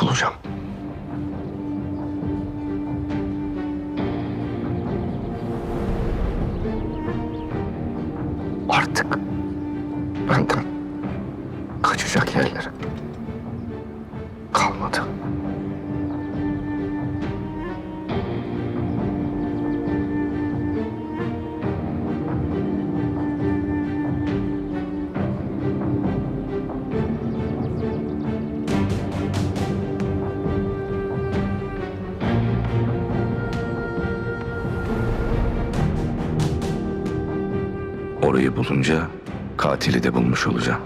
bulacağım. Artık benden kaçacak yerleri kalmadı. Orayı bulunca katili de bulmuş olacağım.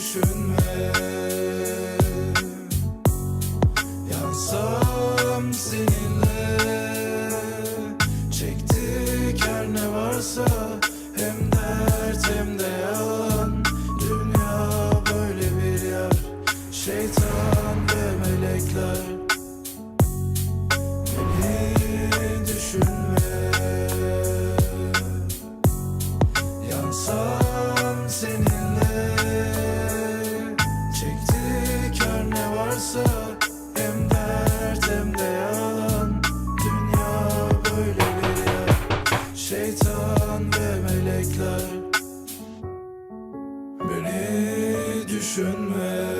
Düşünme varsa Hem dert hem de yalan Dünya böyle bir yer Şeytan ve melekler Beni düşünme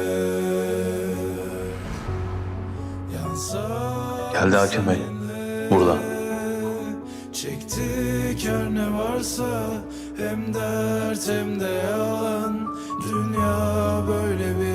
Geldi Hakim Bey. Burada. Çektik her ne varsa Hem dert hem de yalan Dünya böyle bir